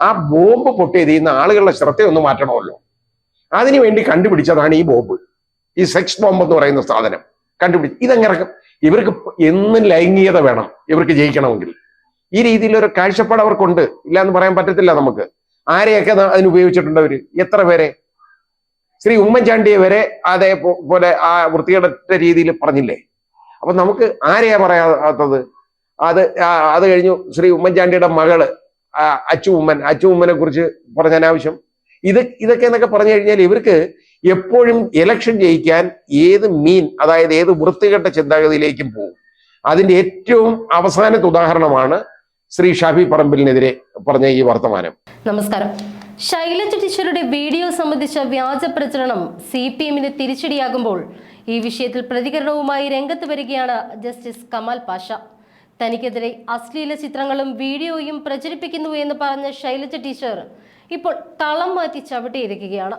ആ ബോംബ് പൊട്ടിയത് ഇന്ന് ആളുകളുടെ ശ്രദ്ധയൊന്ന് മാറ്റണമല്ലോ. അതിനു വേണ്ടി കണ്ടുപിടിച്ചതാണ് ഈ ബോംബ്. ഈ സെക്സ് ബോംബ് എന്ന് പറയുന്ന സാധനം. കണ്ടുപിടിച്ച് ഇതെങ്ങനെ ഇവർക്ക് എന്നും ലൈംഗികത വേണം. ഇവർക്ക് ജയിക്കണമെങ്കിൽ. ഈ രീതിയിലൊരു കാഴ്ചപ്പാട് അവർക്കുണ്ട്. ഇല്ല എന്ന് പറയാൻ പറ്റത്തില്ല നമുക്ക്. ആരെയൊക്കെ അതിന് ഉപയോഗിച്ചിട്ടുണ്ട് അവർ? എത്ര പേരെ? ശ്രീ ഉമ്മൻചാണ്ടിയെ വരെ അതേപോലെ ആ വൃത്തികെട്ട രീതിയിൽ പറഞ്ഞില്ലേ? അപ്പൊ നമുക്ക് ആരെയാ പറയാത്തത് അത്? അത് കഴിഞ്ഞു ശ്രീ ഉമ്മൻചാണ്ടിയുടെ മകൾ അച്ചു ഉമ്മൻ അച്ചു ഉമ്മനെ കുറിച്ച് പറഞ്ഞ അനാവശ്യം. ഇത് ഇതൊക്കെ എന്നൊക്കെ പറഞ്ഞു കഴിഞ്ഞാൽ ഇവർക്ക് എപ്പോഴും ഇലക്ഷൻ ജയിക്കാൻ ഏത് മീൻ അതായത് ഏത് വൃത്തികെട്ട ചിന്താഗതിയിലേക്കും പോകും. അതിന്റെ ഏറ്റവും അവസാനത്തെ ഉദാഹരണമാണ് ശ്രീ ഷാഫി പറമ്പിലിനെതിരെ പറഞ്ഞ ഈ വർത്തമാനം. നമസ്കാരം. ശൈലജ ടീച്ചറുടെ വീഡിയോ സംബന്ധിച്ച വ്യാജ പ്രചരണം സി പി എമ്മിന് തിരിച്ചടിയാകുമ്പോൾ ഈ വിഷയത്തിൽ പ്രതികരണവുമായി രംഗത്ത് വരികയാണ് ജസ്റ്റിസ് കമാൽ പാഷ. തനിക്കെതിരെ അശ്ലീല ചിത്രങ്ങളും വീഡിയോയും പ്രചരിപ്പിക്കുന്നു എന്ന് പറഞ്ഞ ശൈലജ ടീച്ചർ ഇപ്പോൾ തളം മാറ്റി ചവിട്ടിയിരിക്കുകയാണ്.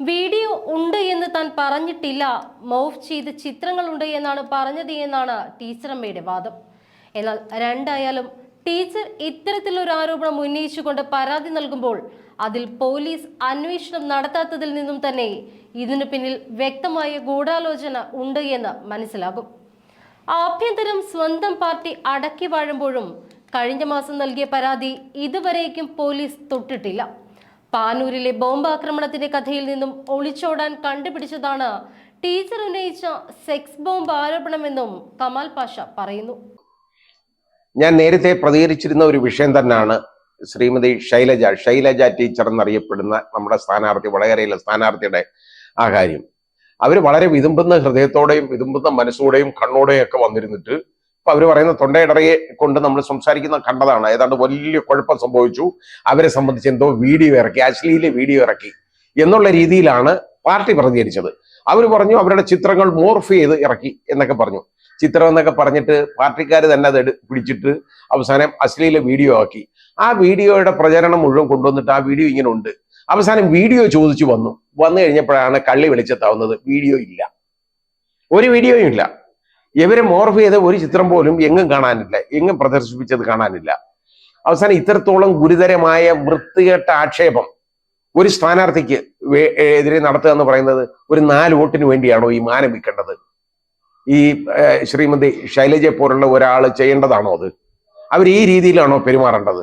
വീഡിയോ ഉണ്ട് എന്ന് താൻ പറഞ്ഞിട്ടില്ല. മൗഫ് ചെയ്ത ചിത്രങ്ങളുണ്ട് എന്നാണ് പറഞ്ഞത് എന്നാണ് ടീച്ചറമ്മയുടെ വാദം. എന്നാൽ രണ്ടായാലും ടീച്ചർ ഇത്തരത്തിലൊരു ആരോപണം ഉന്നയിച്ചുകൊണ്ട് പരാതി നൽകുമ്പോൾ അതിൽ പോലീസ് അന്വേഷണം നടത്താത്തതിൽ നിന്നും തന്നെ ഇതിനു പിന്നിൽ വ്യക്തമായ ഗൂഢാലോചന ഉണ്ട് എന്ന് മനസ്സിലാകും. ആഭ്യന്തരം സ്വന്തം പാർട്ടി അടക്കി വാഴുമ്പോഴും കഴിഞ്ഞ മാസം നൽകിയ പരാതി ഇതുവരേക്കും പോലീസ് തൊട്ടിട്ടില്ല. പാനൂരിലെ ബോംബ് ആക്രമണത്തിന്റെ കഥയിൽ നിന്നും ഒളിച്ചോടാൻ കണ്ടുപിടിച്ചതാണ് ടീച്ചർ ഉന്നയിച്ച സെക്സ് ബോംബ് ആരോപണമെന്നും കമാൽ പാഷ പറയുന്നു. ഞാൻ നേരത്തെ പ്രതികരിച്ചിരുന്ന ഒരു വിഷയം തന്നെയാണ് ശ്രീമതി ശൈലജ ശൈലജ ടീച്ചർ എന്നറിയപ്പെടുന്ന നമ്മുടെ സ്ഥാനാർത്ഥി വടകരയിലെ സ്ഥാനാർത്ഥിയുടെ ആ കാര്യം. അവർ വളരെ വിതുമ്പുന്ന ഹൃദയത്തോടെയും വിതുമ്പുന്ന മനസ്സോടെയും കണ്ണോടെയും ഒക്കെ വന്നിരുന്നിട്ട് അപ്പൊ അവർ പറയുന്ന തൊണ്ടയിടറയെ കൊണ്ട് നമ്മൾ സംസാരിക്കുന്ന കണ്ടതാണ്. ഏതാണ്ട് വലിയ കുഴപ്പം സംഭവിച്ചു. അവരെ സംബന്ധിച്ച് എന്തോ വീഡിയോ ഇറക്കി അശ്ലീല വീഡിയോ ഇറക്കി എന്നുള്ള രീതിയിലാണ് പാർട്ടി പ്രതികരിച്ചത്. അവർ പറഞ്ഞു അവരുടെ ചിത്രങ്ങൾ മോർഫ് ചെയ്ത് ഇറക്കി എന്നൊക്കെ പറഞ്ഞു. ചിത്രം എന്നൊക്കെ പറഞ്ഞിട്ട് പാർട്ടിക്കാർ തന്നെ അത് പിടിച്ചിട്ട് അവസാനം അശ്ലീല വീഡിയോ ആക്കി. ആ വീഡിയോയുടെ പ്രചരണം മുഴുവൻ കൊണ്ടുവന്നിട്ട് ആ വീഡിയോ ഇങ്ങനെ ഉണ്ട്. അവസാനം വീഡിയോ ചോദിച്ചു വന്നു. വന്നു കഴിഞ്ഞപ്പോഴാണ് കള്ളി വെളിച്ചത്താവുന്നത്. വീഡിയോ ഇല്ല. ഒരു വീഡിയോയും ഇല്ല. ഇവരെ മോർഫ് ചെയ്ത ഒരു ചിത്രം പോലും എങ്ങും കാണാനില്ല. എങ്ങും പ്രദർശിപ്പിച്ചത് കാണാനില്ല. അവസാനം ഇത്രത്തോളം ഗുരുതരമായ വൃത്തികെട്ട ആക്ഷേപം ഒരു സ്ഥാനാർത്ഥിക്ക് എതിരെ നടത്തുക എന്ന് പറയുന്നത് ഒരു നാല് വോട്ടിന് വേണ്ടിയാണോ ഈ മാനം വിൽക്കേണ്ടത്? ഈ ശ്രീമതി ശൈലജയെ പോലുള്ള ഒരാൾ ചെയ്യേണ്ടതാണോ അത്? അവർ ഈ രീതിയിലാണോ പെരുമാറേണ്ടത്?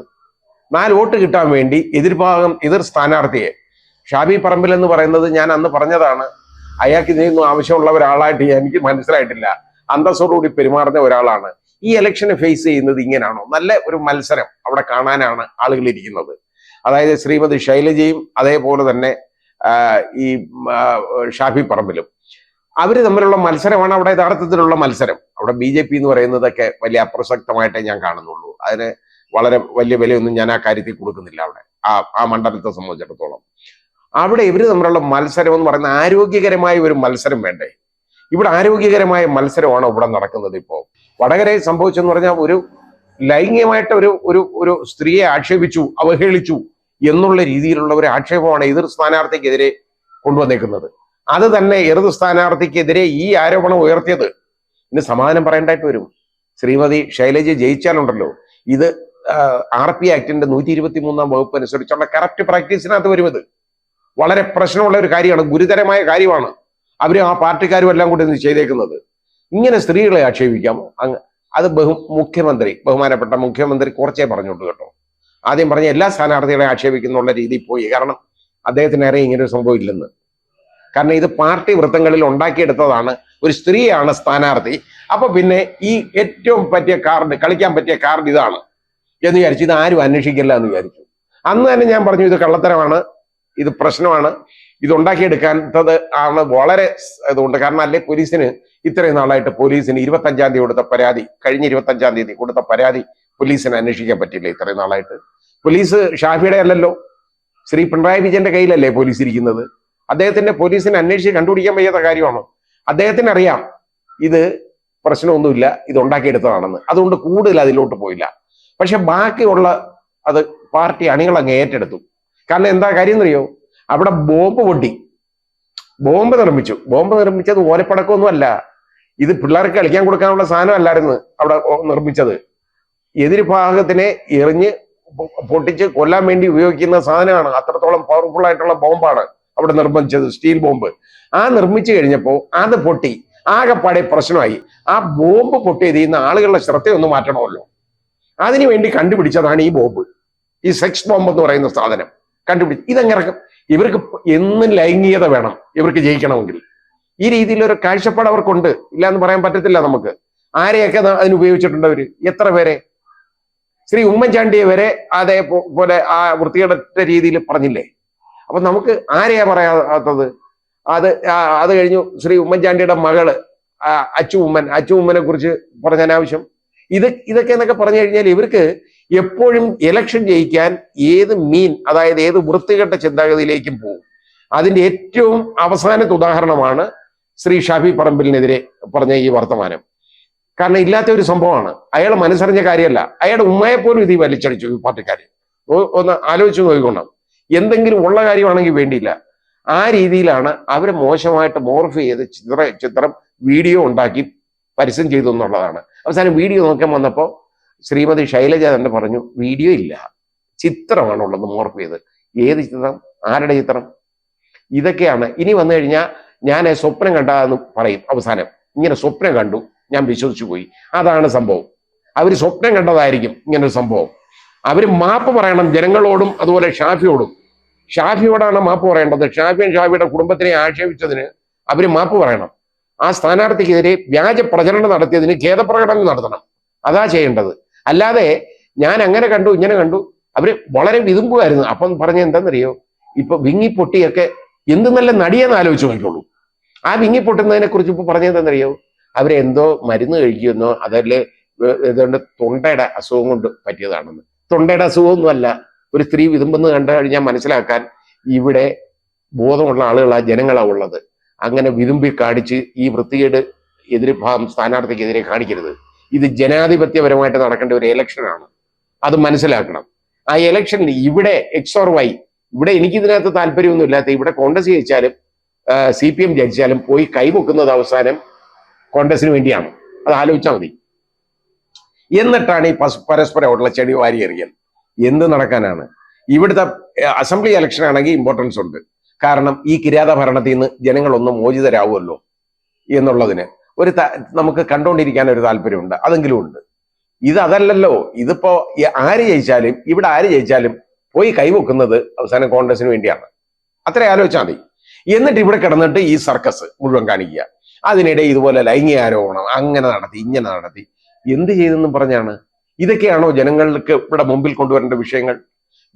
നാല് വോട്ട് കിട്ടാൻ വേണ്ടി എതിർഭാഗം എതിർ സ്ഥാനാർത്ഥിയെ. ഷാബി പറമ്പിൽ എന്ന് പറയുന്നത് ഞാൻ അന്ന് പറഞ്ഞതാണ്. അയാൾക്ക് ഇതിനൊന്നും ആവശ്യമുള്ള ഒരാളായിട്ട് എനിക്ക് മനസ്സിലായിട്ടില്ല. അന്തസ്സോടുകൂടി പെരുമാറുന്ന ഒരാളാണ്. ഈ ഇലക്ഷനെ ഫേസ് ചെയ്യുന്നത് ഇങ്ങനെയാണോ നല്ല ഒരു മത്സരം അവിടെ കാണാനാണ് ആളുകൾ ഇരിക്കുന്നത്. അതായത് ശ്രീമതി ശൈലജയും അതേപോലെ തന്നെ ഈ ഷാഫി പറമ്പിലും. അവർ തമ്മിലുള്ള മത്സരമാണ് അവിടെ യഥാർത്ഥത്തിലുള്ള മത്സരം. അവിടെ ബി ജെ പി എന്ന് പറയുന്നതൊക്കെ വലിയ അപ്രസക്തമായിട്ടേ ഞാൻ കാണുന്നുള്ളൂ. അതിന് വളരെ വലിയ വിലയൊന്നും ഞാൻ ആ കാര്യത്തിൽ കൊടുക്കുന്നില്ല അവിടെ. ആ ആ മണ്ഡലത്തെ സംബന്ധിച്ചിടത്തോളം. അവിടെ ഇവർ തമ്മിലുള്ള മത്സരം എന്ന് പറയുന്ന ആരോഗ്യകരമായ ഒരു മത്സരം വേണ്ടേ? ഇവിടെ ആരോഗ്യകരമായ മത്സരമാണ് ഇവിടെ നടക്കുന്നത് ഇപ്പോൾ? വടകരയിൽ സംഭവിച്ചെന്ന് പറഞ്ഞാൽ ഒരു ലൈംഗികമായിട്ട് ഒരു ഒരു ഒരു സ്ത്രീയെ ആക്ഷേപിച്ചു അവഹേളിച്ചു എന്നുള്ള രീതിയിലുള്ള ഒരു ആക്ഷേപമാണ് എതിർ സ്ഥാനാർത്ഥിക്കെതിരെ കൊണ്ടുവന്നേക്കുന്നത്. അത് തന്നെ എതിർ സ്ഥാനാർത്ഥിക്കെതിരെ ഈ ആരോപണം ഉയർത്തിയത്. ഇന്ന് സമാധാനം പറയേണ്ടായിട്ട് വരും. ശ്രീമതി ശൈലജ ജയിച്ചാലുണ്ടല്ലോ. ഇത് ആർ പി ആക്ടിന്റെ നൂറ്റി ഇരുപത്തി മൂന്നാം വകുപ്പ് അനുസരിച്ചുള്ള കറക്റ്റ് പ്രാക്ടീസിനകത്ത് വരും ഇത് വളരെ പ്രശ്നമുള്ള ഒരു കാര്യമാണ് ഗുരുതരമായ കാര്യമാണ് അവരും ആ പാർട്ടിക്കാരും എല്ലാം കൂടി ചെയ്തേക്കുന്നത്. ഇങ്ങനെ സ്ത്രീകളെ ആക്ഷേപിക്കാമോ? അത് ബഹു മുഖ്യമന്ത്രി ബഹുമാനപ്പെട്ട മുഖ്യമന്ത്രി കുറച്ചേ പറഞ്ഞോട്ട് കേട്ടോ. ആദ്യം പറഞ്ഞ എല്ലാ സ്ഥാനാർത്ഥികളെ ആക്ഷേപിക്കുന്നുള്ള രീതിയിൽ പോയി. കാരണം അദ്ദേഹത്തിന് അറിയാം ഇങ്ങനെ ഒരു സംഭവം ഇല്ലെന്ന്. കാരണം ഇത് പാർട്ടി വൃത്തങ്ങളിൽ ഉണ്ടാക്കിയെടുത്തതാണ് ഒരു സ്ത്രീയാണ് സ്ഥാനാർത്ഥി. അപ്പൊ പിന്നെ ഈ ഏറ്റവും പറ്റിയ കാർഡ് കളിക്കാൻ പറ്റിയ കാർഡ് ഇതാണ്. എന്ന് വിചാരിച്ചു ഇത് ആരും അന്വേഷിക്കില്ല എന്ന് വിചാരിച്ചു. അന്ന് തന്നെ ഞാൻ പറഞ്ഞു ഇത് കള്ളത്തരമാണ് ഇത് പ്രശ്നമാണ് ഇത് ഉണ്ടാക്കിയെടുക്കാത്തത് ആണ് വളരെ ഇതുകൊണ്ട് കാരണം അല്ലെ പോലീസിന് ഇത്രയും നാളായിട്ട് പോലീസിന് ഇരുപത്തഞ്ചാം തീയതി കൊടുത്ത പരാതി കഴിഞ്ഞ ഇരുപത്തഞ്ചാം തീയതി കൊടുത്ത പരാതി പോലീസിന് അന്വേഷിക്കാൻ പറ്റില്ല ഇത്രയും നാളായിട്ട്. പോലീസ് ഷാഫിയുടെ അല്ലല്ലോ ശ്രീ പിണറായി വിജയന്റെ കയ്യിലല്ലേ പോലീസ് ഇരിക്കുന്നത്? അദ്ദേഹത്തിന്റെ പോലീസിനെ അന്വേഷിച്ച് കണ്ടുപിടിക്കാൻ വയ്യാത്ത കാര്യമാണ്? അദ്ദേഹത്തിന് അറിയാം ഇത് പ്രശ്നമൊന്നുമില്ല ഇത് ഉണ്ടാക്കിയെടുത്തതാണെന്ന്. അതുകൊണ്ട് കൂടുതൽ അതിലോട്ട് പോയില്ല. പക്ഷെ ബാക്കിയുള്ള അത് പാർട്ടി അണികൾ അങ്ങ് ഏറ്റെടുത്തു. കാരണം എന്താ കാര്യം എന്നറിയോ? അവിടെ ബോംബ് പൊട്ടി. ബോംബ് നിർമ്മിച്ചു. ബോംബ് നിർമ്മിച്ചത് ഓരപ്പടക്കമൊന്നും അല്ല ഇത് പിള്ളേർക്ക് കളിക്കാൻ കൊടുക്കാനുള്ള സാധനം അല്ലായിരുന്നു അവിടെ നിർമ്മിച്ചത്. എതിർഭാഗത്തിനെ എറിഞ്ഞ് പൊട്ടിച്ച് കൊല്ലാൻ വേണ്ടി ഉപയോഗിക്കുന്ന സാധനമാണ്. അത്രത്തോളം പവർഫുൾ ആയിട്ടുള്ള ബോംബാണ് അവിടെ നിർമ്മിച്ചത് സ്റ്റീൽ ബോംബ്. ആ നിർമ്മിച്ചു കഴിഞ്ഞപ്പോൾ അത് പൊട്ടി. ആകെപ്പാടെ പ്രശ്നമായി. ആ ബോംബ് പൊട്ടിയത് ഇന്ന് ആളുകളുടെ ശ്രദ്ധയൊന്നും മാറ്റണമല്ലോ. അതിനു വേണ്ടി കണ്ടുപിടിച്ചതാണ് ഈ ബോംബ്. ഈ സെക്സ് ബോംബ് എന്ന് പറയുന്ന സാധനം. കണ്ടുപിടിച്ച് ഇതെങ്ങനെ ഇവർക്ക് എന്നും ലൈംഗികത വേണം. ഇവർക്ക് ജയിക്കണമെങ്കിൽ. ഈ രീതിയിലൊരു കാഴ്ചപ്പാട് അവർക്കുണ്ട്. ഇല്ല എന്ന് പറയാൻ പറ്റത്തില്ല നമുക്ക്. ആരെയൊക്കെ അതിനുപയോഗിച്ചിട്ടുണ്ട് അവർ? എത്ര പേരെ? ശ്രീ ഉമ്മൻചാണ്ടിയെ വരെ അതേപോലെ ആ വൃത്തികെട്ട രീതിയിൽ പറഞ്ഞില്ലേ? അപ്പൊ നമുക്ക് ആരെയാ പറയാത്തത്? അത് അത് കഴിഞ്ഞു ശ്രീ ഉമ്മൻചാണ്ടിയുടെ മകൾ അച്ചു ഉമ്മൻ അച്ചു ഉമ്മനെ കുറിച്ച് പറഞ്ഞ അനാവശ്യം ഇത് ഇതൊക്കെ എന്നൊക്കെ പറഞ്ഞു കഴിഞ്ഞാൽ ഇവർക്ക് എപ്പോഴും ഇലക്ഷൻ ജയിക്കാൻ ഏത് മീൻ അതായത് ഏത് വൃത്തികെട്ട ചിന്താഗതിയിലേക്കും പോകും. അതിന്റെ ഏറ്റവും അവസാനത്തെ ഉദാഹരണമാണ് ശ്രീ ഷാഫി പറമ്പിലിനെതിരെ പറഞ്ഞ ഈ വർത്തമാനം. കാരണം ഇല്ലാത്ത ഒരു സംഭവമാണ്. അയാൾ മനസ്സറിഞ്ഞ കാര്യമല്ല. അയാളുടെ ഉമ്മയെ പോലും ഇത് വലിച്ചടിച്ചു ഈ പാർട്ടിക്കാർ ഒന്ന് ആലോചിച്ച് നോക്കിക്കൊണ്ടാണ് എന്തെങ്കിലും ഉള്ള കാര്യമാണെങ്കിൽ വേണ്ടിയില്ല. ആ രീതിയിലാണ് അവരെ മോശമായിട്ട് മോർഫ് ചെയ്ത് ചിത്ര ചിത്രം വീഡിയോ ഉണ്ടാക്കി പരസ്യം ചെയ്തു എന്നുള്ളതാണ്. അവസാനം വീഡിയോ നോക്കാൻ വന്നപ്പോൾ ശ്രീമതി ശൈലജ തന്നെ പറഞ്ഞു വീഡിയോ ഇല്ല. ചിത്രമാണുള്ളത് മോർഫ് ചെയ്ത് ഏത് ചിത്രം? ആരുടെ ചിത്രം? ഇതൊക്കെയാണ്. ഇനി വന്നു കഴിഞ്ഞാൽ ഞാൻ സ്വപ്നം കണ്ടാന്ന് പറയും അവസാനം. ഇങ്ങനെ സ്വപ്നം കണ്ടു. ഞാൻ വിശ്വസിച്ചു പോയി. അതാണ് സംഭവം. അവർ സ്വപ്നം കണ്ടതായിരിക്കും ഇങ്ങനൊരു സംഭവം. അവർ മാപ്പ് പറയണം ജനങ്ങളോടും അതുപോലെ ഷാഫിയോടും. ഷാഫിയോടാണ് മാപ്പ് പറയേണ്ടത്. ഷാഫിയും ഷാഫിയുടെ കുടുംബത്തിനെ ആക്ഷേപിച്ചതിന് അവർ മാപ്പ് പറയണം. ആ സ്ഥാനാർത്ഥിക്കെതിരെ വ്യാജ പ്രചരണം നടത്തിയതിന് ഖേദപ്രകടനം നടത്തണം. അതാ ചെയ്യേണ്ടത്. അല്ലാതെ ഞാൻ അങ്ങനെ കണ്ടു ഇങ്ങനെ കണ്ടു. അവർ വളരെ വിതുമ്പുമായിരുന്നു അപ്പം പറഞ്ഞ എന്താണെന്നറിയോ ഇപ്പൊ വിങ്ങി പൊട്ടിയൊക്കെ എന്ത് നല്ല നടിയെന്ന് ആലോചിച്ച് നോക്കിക്കോളൂ. ആ വിങ്ങി പൊട്ടുന്നതിനെ കുറിച്ച് ഇപ്പൊ പറഞ്ഞ എന്താണെന്നറിയോ അവരെന്തോ മരുന്ന് കഴിക്കുമെന്നോ അതല്ലേ ഏതാണ്ട് തൊണ്ടയുടെ അസുഖം കൊണ്ട് പറ്റിയതാണെന്ന്. തൊണ്ടയുടെ അസുഖമൊന്നുമല്ല. ഒരു സ്ത്രീ വിതുമ്പെന്ന് കണ്ടു കഴിഞ്ഞാൽ മനസ്സിലാക്കാൻ ഇവിടെ ബോധമുള്ള ആളുകളാ ജനങ്ങളാ ഉള്ളത്. അങ്ങനെ വിതുമ്പി കാണിച്ച് ഈ വൃത്തികേട് എതിർഭാഗം സ്ഥാനാർത്ഥിക്കെതിരെ കാണിക്കരുത്. ഇത് ജനാധിപത്യപരമായിട്ട് നടക്കേണ്ട ഒരു ഇലക്ഷനാണ് അത് മനസ്സിലാക്കണം. ആ ഇലക്ഷനിൽ ഇവിടെ എക്സ് ഓർ വൈ ഇവിടെ എനിക്കിതിനകത്ത് താല്പര്യമൊന്നുമില്ലാത്ത ഇവിടെ കോൺഗ്രസ് ജയിച്ചാലും സി പി എം ജയിച്ചാലും പോയി കൈമുക്കുന്നത് അവസാനം കോൺഗ്രസിന് വേണ്ടിയാണ്. അത് ആലോചിച്ചാൽ മതി. എന്നിട്ടാണ് ഈ പരസ്പരമുള്ള ചെടി വാരി എറിയൽ. എന്ത് നടക്കാനാണ്? ഇവിടുത്തെ അസംബ്ലി ഇലക്ഷൻ ആണെങ്കിൽ ഇമ്പോർട്ടൻസ് ഉണ്ട്. കാരണം ഈ കിരാത ഭരണത്തിൽ നിന്ന് ജനങ്ങളൊന്നും മോചിതരാകുമല്ലോ എന്നുള്ളതിന് ഒരു നമുക്ക് കണ്ടുകൊണ്ടിരിക്കാൻ ഒരു താല്പര്യമുണ്ട്. അതെങ്കിലും ഉണ്ട്. ഇത് അതല്ലല്ലോ. ഇതിപ്പോ ആര് ജയിച്ചാലും ഇവിടെ ആര് ജയിച്ചാലും പോയി കൈവെക്കുന്നത് അവസാനം കോൺഗ്രസിന് വേണ്ടിയാണ്. അത്ര ആലോചിച്ചാൽ മതി. എന്നിട്ട് ഇവിടെ കിടന്നിട്ട് ഈ സർക്കസ് മുഴുവൻ കാണിക്കുക. അതിനിടെ ഇതുപോലെ ലൈംഗിക ആരോപണം അങ്ങനെ നടത്തി ഇങ്ങനെ നടത്തി. എന്ത് ചെയ്തെന്നും പറഞ്ഞാണ്? ഇതൊക്കെയാണോ ജനങ്ങൾക്ക് ഇവിടെ മുമ്പിൽ കൊണ്ടുവരേണ്ട വിഷയങ്ങൾ?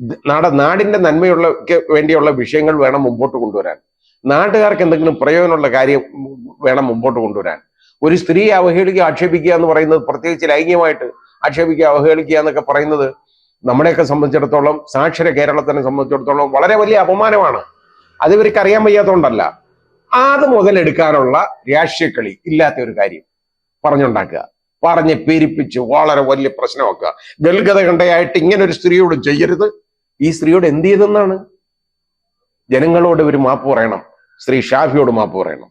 നാട നാടിന്റെ നന്മയുള്ള വേണ്ടിയുള്ള വിഷയങ്ങൾ വേണം മുമ്പോട്ട് കൊണ്ടുവരാൻ. നാട്ടുകാർക്ക് എന്തെങ്കിലും പ്രയോജനമുള്ള കാര്യം വേണം മുമ്പോട്ട് കൊണ്ടുവരാൻ. ഒരു സ്ത്രീയെ അവഹേളിക്കുക ആക്ഷേപിക്കുക എന്ന് പറയുന്നത് പ്രത്യേകിച്ച് ലൈംഗികമായിട്ട് ആക്ഷേപിക്കുക അവഹേളിക്കുക എന്നൊക്കെ പറയുന്നത് നമ്മളെയൊക്കെ സംബന്ധിച്ചിടത്തോളം സാക്ഷര കേരളത്തിനെ സംബന്ധിച്ചിടത്തോളം വളരെ വലിയ അപമാനമാണ്. അത് ഇവർക്ക് അറിയാൻ വയ്യാത്തതുകൊണ്ടല്ല അത് മുതലെടുക്കാനുള്ള രാഷ്ട്രീയക്കളി ഇല്ലാത്ത ഒരു കാര്യം പറഞ്ഞുണ്ടാക്കുക. പറഞ്ഞ് പെരിപ്പിച്ച് വളരെ വലിയ പ്രശ്നമാക്കുക. ഗൽഗത കണ്ടയായിട്ട് ഇങ്ങനെ ഒരു സ്ത്രീയോട് ചെയ്യരുത്. ഈ സ്ത്രീയോട് എന്ത് ചെയ്തെന്നാണ്? ജനങ്ങളോട് ഒരു മാപ്പ് പറയണം. ശ്രീ ഷാഫിയോട് മാപ്പ് പറയണം.